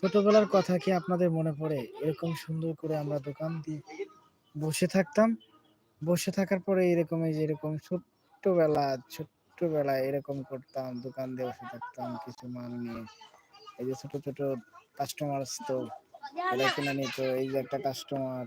ছোটবেলার কথা কি আপনাদের মনে পড়ে? এরকম সুন্দর করে আমরা দোকান দিয়ে বসে থাকতাম। বসে থাকার পরে এরকম এই যে এরকম ছোট্টবেলা ছোট্টবেলায় এরকম করতাম, দোকান দিয়ে বসে থাকতাম, কিছু মাল নিয়ে। এই যে ছোট ছোট কাস্টমার এরা কিনে নিত, এই যে একটা কাস্টমার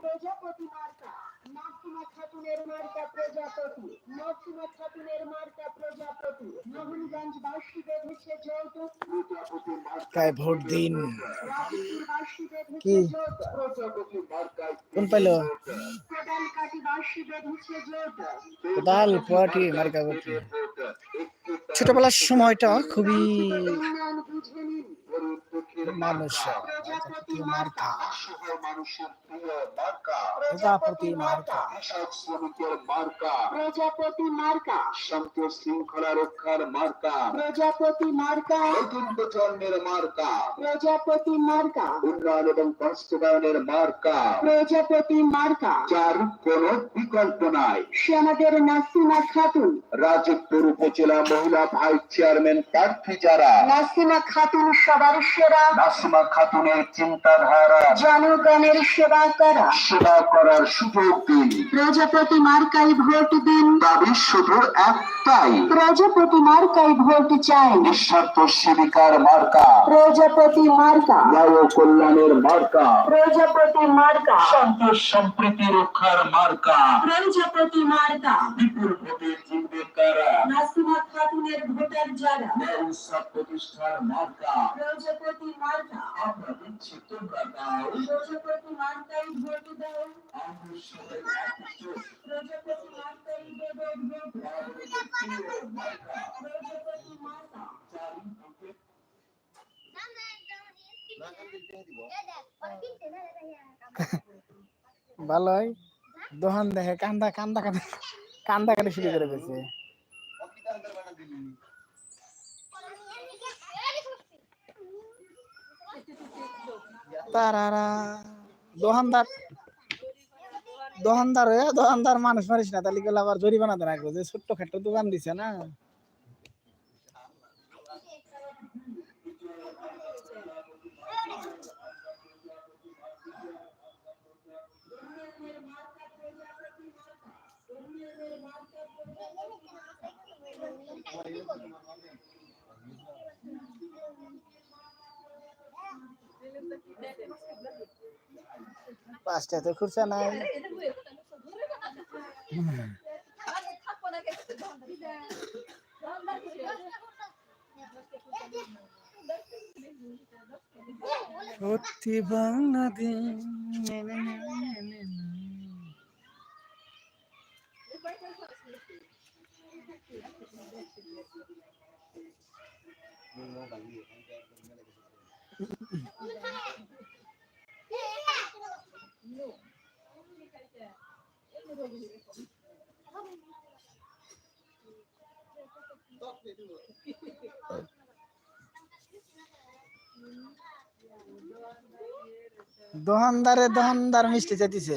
প্রজাপতি মার্কা নাসিমা খাতুনের মার্কা প্রজাপতি নাসিমা খাতুনের মার্কা প্রজাপতি মোহনগঞ্জ বাসী বেঁধেছে যৌতুক প্রজাপতি তাই ভোট দিন। কি? কোন পাইলো? কোদাল পোয়াটি মার্কা ছোটবেলার সময়টা খুবই গরিব দুঃখীর মানুষ প্রজাপতি মার্কা। অসহায় মানুষের প্রিয় মার্কা। প্রজাপতি মার্কা। কৃষক শ্রমিকের মার্কা। প্রজাপতি মার্কা। শান্তি শৃঙ্খলা রক্ষার মার্কা। প্রজাপতি মার্কা। নতুন প্রজন্মের মার্কা। প্রজাপতি মার্কা। উন্নয়ন এবং বাস্তবায়নের মার্কা। প্রজাপতি মার্কা। যার কোনো বিকল্প নাই। সে আমাদের নাসিমা খাতুন। রাজীবপুর উপজেলা মহিলা ভাইস চেয়ারম্যান প্রার্থী যারা। নাসিমা খাতুন সবার সেরা নাসিমা খাতুনের চিন্তাধারা জনগণের সেবা করা। সেবা করার সুযোগ দিন। প্রজাপতি মার্কাই ভোট দিন। দাবি শুধু একটাই। প্রজাপতি মার্কাই ভোট চাই। নিঃস্বার্থ সেবিকার মার্কা। প্রজাপতি মার্কা। ন্যায় কল্যাণের মার্কা। প্রজাপতি মার্কা। শান্তি সম্প্রীতি রক্ষার মার্কা। প্রজাপতি মার্কা। বিপুল ভোটে জিতবে কারা? নাসিমা খাতুনের ভোটার যারা? ন্যায় প্রতিষ্ঠার মার্কা। প্রজাপতি মার্কা ভালোই দোহান দেখে কান্দা কান্দা কান্দা কান্দা কান্দা শুরু করে দিয়েছে তারারা, দোহানদার দোহানদার হয়ে দোহানদার মানুষ মারিস না, তাহলে গেলে আবার জরিমানা দেন রাখব, যে ছোট্ট খাট্ট দোকান দিছে না। পাঁচটা তো খুরসা নাই। সত্যি বাংলাদেশ দোহানদারে দোহানদার মিষ্টি চাইতেছে।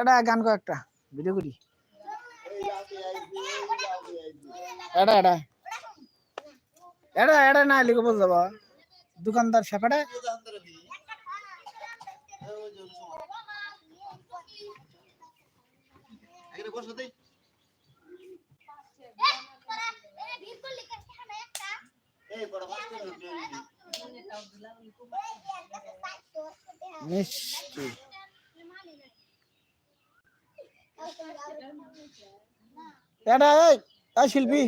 एड़ा को गान को एक एड़ा एड़ा एड़ा एड़ा ना लिखो बोल दबा দোকানদার সাপেটা। মিষ্টি। এটা এই শিল্পী।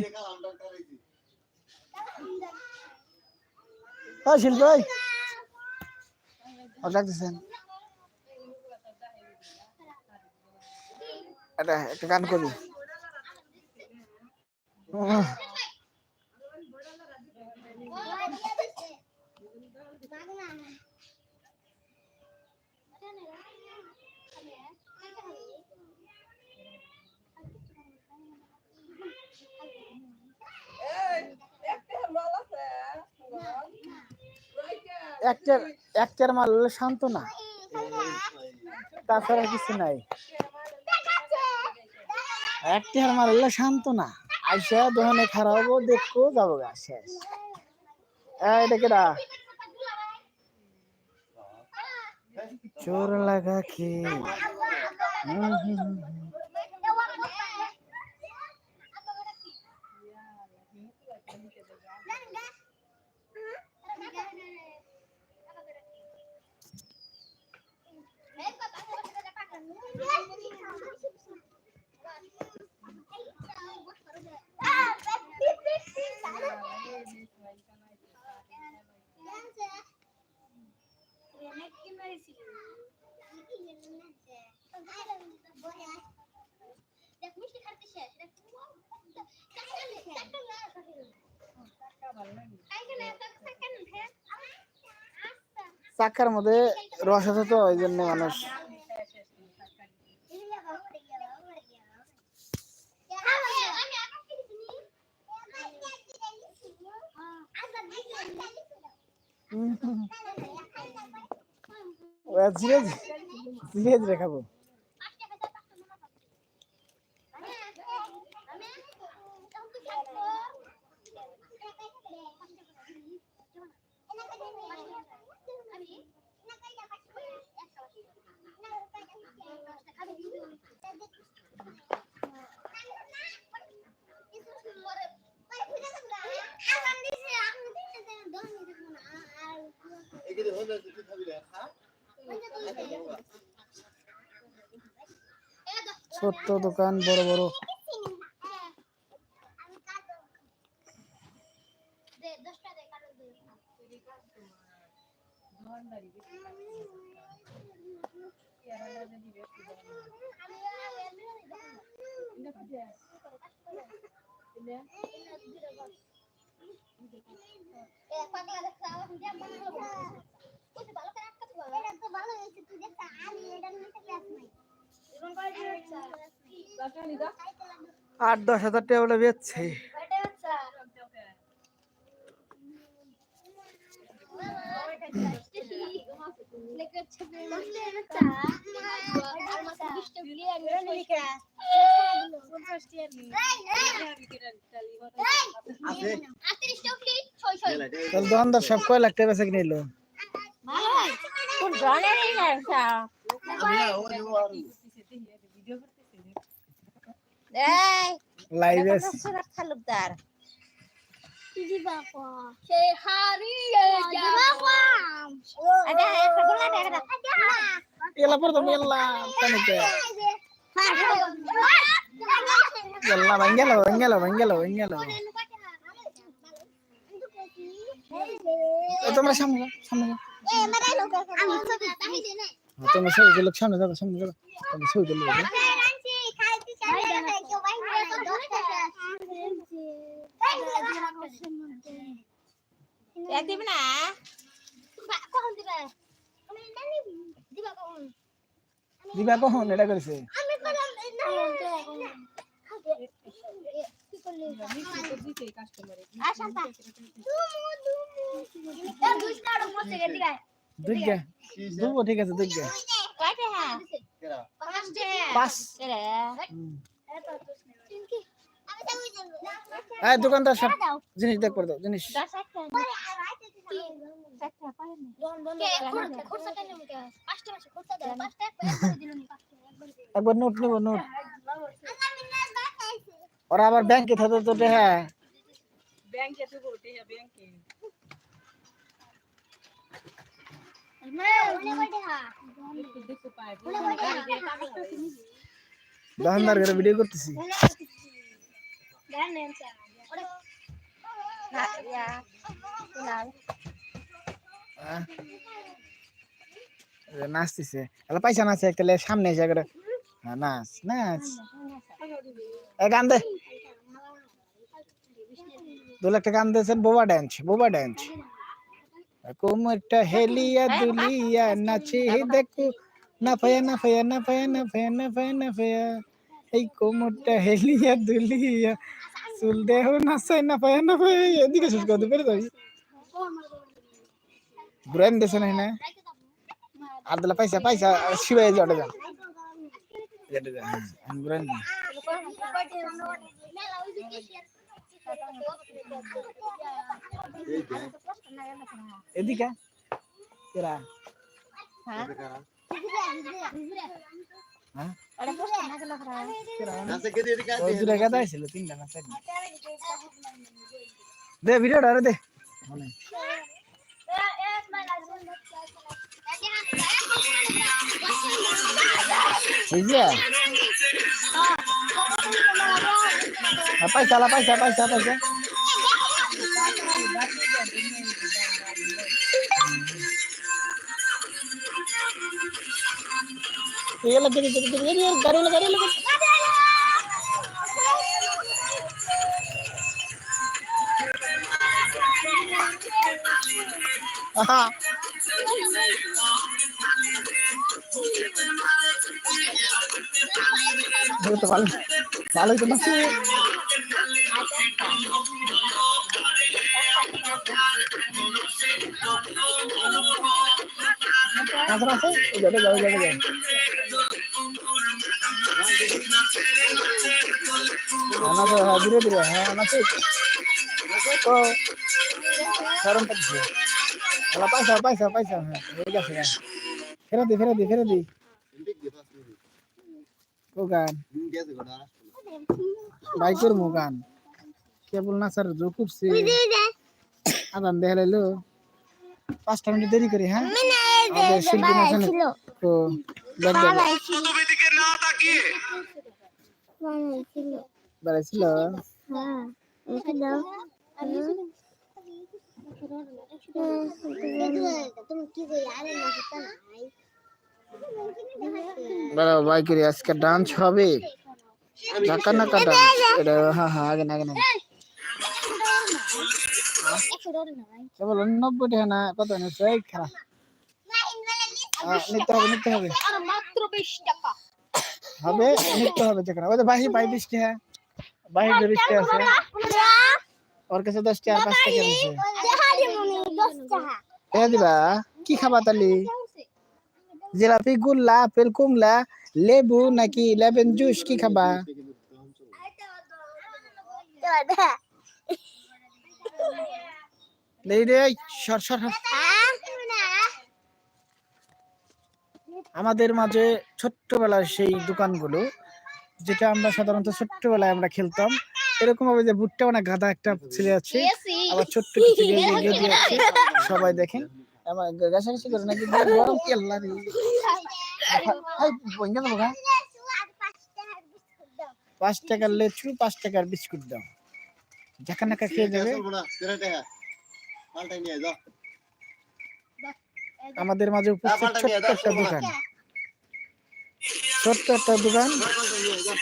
এই শিল্পী ও ডাকতেছেন। একটা গান করি। একটার একটার মাল হলে শান্ত না। তাছাড়া কিছু নাই। একটার মাল হলে শান্ত না। আইসা দোকানে খারাপ হব, দেখব, যাব গা, শেষ। দেখে দা চোর লাগা খেয়ে হুম হুম হুম হুম। মিষ্টি খাতে শেষ চাকার মধ্যে রস আছে তো ওই জন্য মানুষ ধীরে ধীরে ধীরে ধীরে খাব এখানে হলো তুই খাবি না খা ছোট্ট দোকান বড় বড় দশটা দে কারণ আট দশ হাজার টাকা বলে বেচছে। দোকানদার সব কয় লাখ টাকা বেচে কিনে এলো আমি না ও যে ও আর লাইভ আছে তালুকদার সে হারিয়ে যাবাম ada একটা গোলা একটা এলা পর তুমি এলা পানিতে এলা ভাঙ্গেলো ভাঙ্গেলো ভাঙ্গেলো ভাঙ্গেলো এ তোমরা সামনে যাও, সামনে যাও। হ্যাঁ, তোমরা সবাই যে লোক সামনে যাব সামনে যাব। তোমরা সবাই এক দিবি না কখন? দিবা আমি জানি দিবা কখন দিবা কখন এটা করেছে আমি করলাম আর শান্তা দুইগা দুবো ঠিক আছে দুইগা কয়টা হ্যাঁ কেরা পাঁচ রে হুম। আমি তো ওই জন্য এই দোকানদার সব জিনিস দেখ করে দাও জিনিস দশ একটা একটা পারে না খরচা কেন মুখে পাঁচটা মাসে খরচা দেয় পাঁচটা দিল নি পাঁচটা একবার একবার নোট নেব নোট আমি না বাতাইছি ওরা আবার ব্যাংকে থাকে তো হ্যাঁ ব্যাংকে তো বলতে হবে ব্যাংকে মানে মনে করে হ্যাঁ দেখো পায় মনে করে দোকানদার ঘরে ভিডিও করতেছি গান নেন স্যার ওরে না ইয়া না আহ। এ নাচতেছে তাহলে পয়সা নাচে তাহলে সামনে এসে করে হ্যাঁ, নাচ নাচ এ গান দে দু লাখ টাকা গান দিয়েছেন বোবা ড্যান্স বোবা ড্যান্স কোমরটা হেলিয়া দুলিয়া, নাচে দেখো। না ফায়া না ফায়া না ফায়া না ফায়া না ফায়া না ফায়া এই কোমরটা হেলিয়া দুলিয়া, চুল দেহ নাচাই না ফায়া না ফায়া এদিকে শেষ করতে পেরে যাবি। ব্রেন দেশে নাই না? আর দিলে পয়সা পয়সা শিবাই জটে যান জটে যান এদিকে কেরা হ্যাঁ কেরা হ্যাঁ ওটা পোস্ট పైసా అలా పైసా పైసా lagi గరువులు lagi lagi. Itu paling, balik itu masih. Bukan. Baik, bukan. কেবল না স্যার জো করছে আদান দেখালাইলো পাঁচটা মিনিট দেরি করি হ্যাঁ আমাদের শিল্পী নাচনে তো ব্যাগ বেড়াইছিল তুমি কি কই আরে না সেটা নাই বেড়া বাইকের আজকে ডান্স হবে। ধাক্কা নাকা ডান্স এটা হ্যাঁ হ্যাঁ আগে না আগে না কেবল নব্বই টাকা না কত নিচ্ছে এই খারাপ হ্যাঁ, নিতে হবে নিতে হবে। মাত্র বিশ টাকা। হবে নিতে হবে যেখানে। ওই তো বাহি বাই বিশ টাকা বাহি বিশ টাকা আছে ওর কাছে দশ টাকা পাঁচ টাকা আছে দিবা কি খাবা তালি? জিলাপি গুল্লা আপেল কুমলা লেবু নাকি লেমন জুস কি খাবা? আমাদের মাঝে ছোট্টবেলার সেই দোকানগুলো, যেটা আমরা সাধারণত ছোট্টবেলায় আমরা খেলতাম। এরকম ভাবে যে ভুট্টা অনেক গাদা একটা ছেলে আছে, আবার ছোট্ট কিছু আছে, সবাই দেখেন। পাঁচ টাকার লেচু, পাঁচ টাকার বিস্কুট দাও। জাকা নাকা খেয়ে যাবে নিয়ে যাও আমাদের মাঝে উপস্থিত ছোট্ট একটা দোকান ছোট্ট একটা দোকান পাল্টাই নিয়ে যাও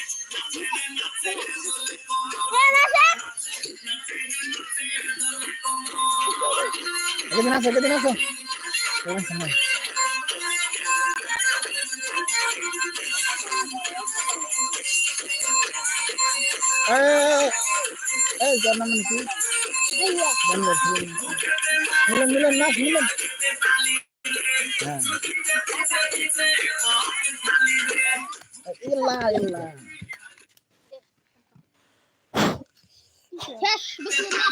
এদিন আসো এদিন আসো এদিন আসো, না। এই, যার নাম কি মিলন মিলন নাচ মিলন হ্যাঁ ইল্লা ইল্লা শেষ বিসমিল্লাহ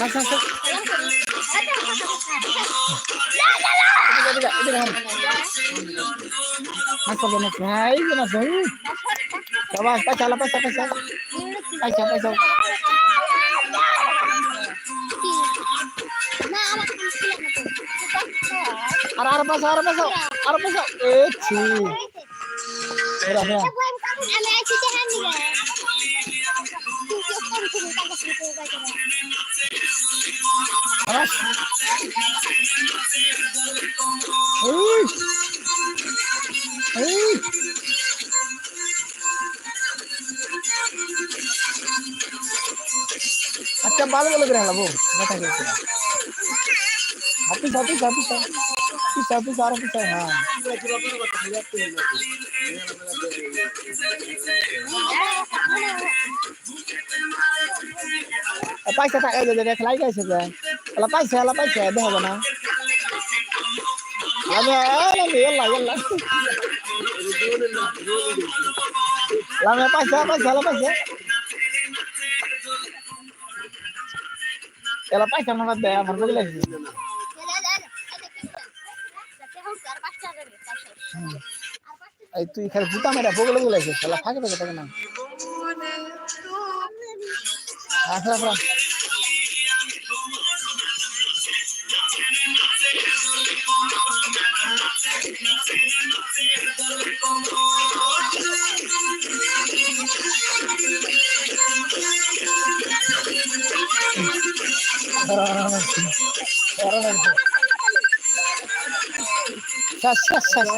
নাচ নাচ নাচ। এদিকে, এদিকে, এদিকে হন। নাচ করব, নাচ। হ্যাঁ, এই যে নাচ, এই। সবাই, পয়সা, আলা, পয়সা, পয়সা। পয়সা, পয়সা। না আমার ছিল না আর আর পয়সা, আচ্ছা ভালো ভালো করে হেলাবো মাথা গেছে হাফিস হাফিস হাফিস হাফিস হাফিস আর হ্যাঁ পয়সা টাকা এই যে দেখ লাই গেছে যে এলা পয়সা এলা পয়সা দেখো না। আমি এলা এলা লামে পয়সা পয়সা এলা পয়সা এলা পয়সা না দে আমার বলে এই তুই খালি জুতা মেরা বগলে লাগছে এলা ফাঁকে ফাঁকে থাকে না। আসা আসা শ্বাস শ্বাস